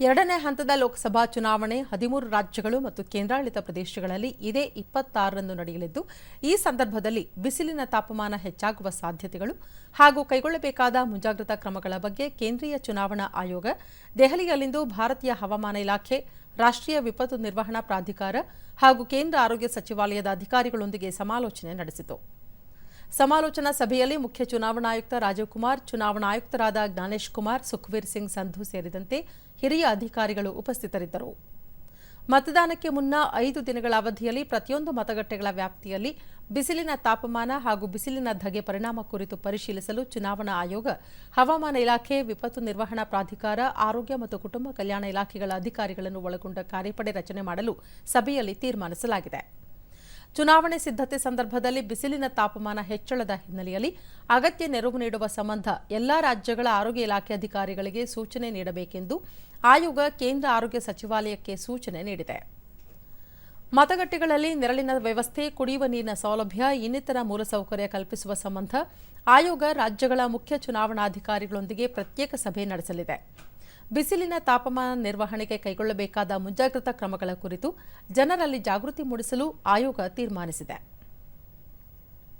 ಎರಡನೇ ಹಂತದ ಲೋಕಸಭಾ ಚುನಾವಣೆ ಹದಿಮೂರು ರಾಜ್ಯಗಳು ಮತ್ತು ಕೇಂದ್ರಾಡಳಿತ ಪ್ರದೇಶಗಳಲ್ಲಿ ಇದೇ ಇಪ್ಪತ್ತಾರರಂದು ನಡೆಯಲಿದ್ದು, ಈ ಸಂದರ್ಭದಲ್ಲಿ ಬಿಸಿಲಿನ ತಾಪಮಾನ ಹೆಚ್ಚಾಗುವ ಸಾಧ್ಯತೆಗಳು ಹಾಗೂ ಕೈಗೊಳ್ಳಬೇಕಾದ ಮುಂಜಾಗ್ರತಾ ಕ್ರಮಗಳ ಬಗ್ಗೆ ಕೇಂದ್ರೀಯ ಚುನಾವಣಾ ಆಯೋಗ, ದೆಹಲಿಯಲ್ಲಿಂದು ಭಾರತೀಯ ಹವಾಮಾನ ಇಲಾಖೆ, ರಾಷ್ಟ್ರೀಯ ವಿಪತ್ತು ನಿರ್ವಹಣಾ ಪ್ರಾಧಿಕಾರ ಹಾಗೂ ಕೇಂದ್ರ ಆರೋಗ್ಯ ಸಚಿವಾಲಯದ ಅಧಿಕಾರಿಗಳೊಂದಿಗೆ ಸಮಾಲೋಚನೆ ನಡೆಸಿತು. ಸಮಾಲೋಚನಾ ಸಭೆಯಲ್ಲಿ ಮುಖ್ಯ ಚುನಾವಣಾ ಆಯುಕ್ತ ರಾಜೀವ್ ಕುಮಾರ್, ಚುನಾವಣಾ ಆಯುಕ್ತರಾದ ಜ್ಞಾನೇಶ್ ಕುಮಾರ್ ಸುಖವೀರ್ ಸಿಂಗ್ ಸಂಧು ಸೇರಿದಂತೆ ಹಿರಿಯ ಅಧಿಕಾರಿಗಳು ಉಪಸ್ಥಿತರಿದ್ದರು. ಮತದಾನಕ್ಕೆ ಮುನ್ನ ಐದು ದಿನಗಳ ಅವಧಿಯಲ್ಲಿ ಪ್ರತಿಯೊಂದು ಮತಗಟ್ಟೆಗಳ ವ್ಯಾಪ್ತಿಯಲ್ಲಿ ಬಿಸಿಲಿನ ತಾಪಮಾನ ಹಾಗೂ ಬಿಸಿಲಿನ ಧಗೆ ಪರಿಣಾಮ ಕುರಿತು ಪರಿಶೀಲಿಸಲು ಚುನಾವಣಾ ಆಯೋಗ, ಹವಾಮಾನ ಇಲಾಖೆ, ವಿಪತ್ತು ನಿರ್ವಹಣಾ ಪ್ರಾಧಿಕಾರ, ಆರೋಗ್ಯ ಮತ್ತು ಕುಟುಂಬ ಕಲ್ಯಾಣ ಇಲಾಖೆಗಳ ಅಧಿಕಾರಿಗಳನ್ನು ಒಳಗೊಂಡ ಕಾರ್ಯಪಡೆ ರಚನೆ ಮಾಡಲು ಸಭೆಯಲ್ಲಿ ತೀರ್ಮಾನಿಸಲಾಗಿದೆ. ಚುನಾವಣೆ ಸಿದ್ಧತೆ ಸಂದರ್ಭದಲ್ಲಿ ಬಿಸಿಲಿನ ತಾಪಮಾನ ಹೆಚ್ಚಳದ ಹಿನ್ನೆಲೆಯಲ್ಲಿ ಅಗತ್ಯ ನೆರವು ನೀಡುವ ಸಂಬಂಧ ಎಲ್ಲಾ ರಾಜ್ಯಗಳ ಆರೋಗ್ಯ ಇಲಾಖೆ ಅಧಿಕಾರಿಗಳಿಗೆ ಸೂಚನೆ ನೀಡಬೇಕೆಂದು ಆಯೋಗ ಕೇಂದ್ರ ಆರೋಗ್ಯ ಸಚಿವಾಲಯಕ್ಕೆ ಸೂಚನೆ ನೀಡಿದೆ. ಮತಗಟ್ಟೆಗಳಲ್ಲಿ ನೆರಳಿನ ವ್ಯವಸ್ಥೆ, ಕುಡಿಯುವ ನೀರಿನ ಸೌಲಭ್ಯ, ಇನ್ನಿತರ ಮೂಲಸೌಕರ್ಯ ಕಲ್ಪಿಸುವ ಸಂಬಂಧ ಆಯೋಗ ರಾಜ್ಯಗಳ ಮುಖ್ಯ ಚುನಾವಣಾಧಿಕಾರಿಗಳೊಂದಿಗೆ ಪ್ರತ್ಯೇಕ ಸಭೆ ನಡೆಸಲಿದೆ. ಬಿಸಿಲಿನ ತಾಪಮಾನ ನಿರ್ವಹಣೆಗೆ ಕೈಗೊಳ್ಳಬೇಕಾದ ಮುಂಜಾಗ್ರತಾ ಕ್ರಮಗಳ ಕುರಿತು ಜನರಲ್ಲಿ ಜಾಗೃತಿ ಮೂಡಿಸಲು ಆಯೋಗ ತೀರ್ಮಾನಿಸಿದೆ.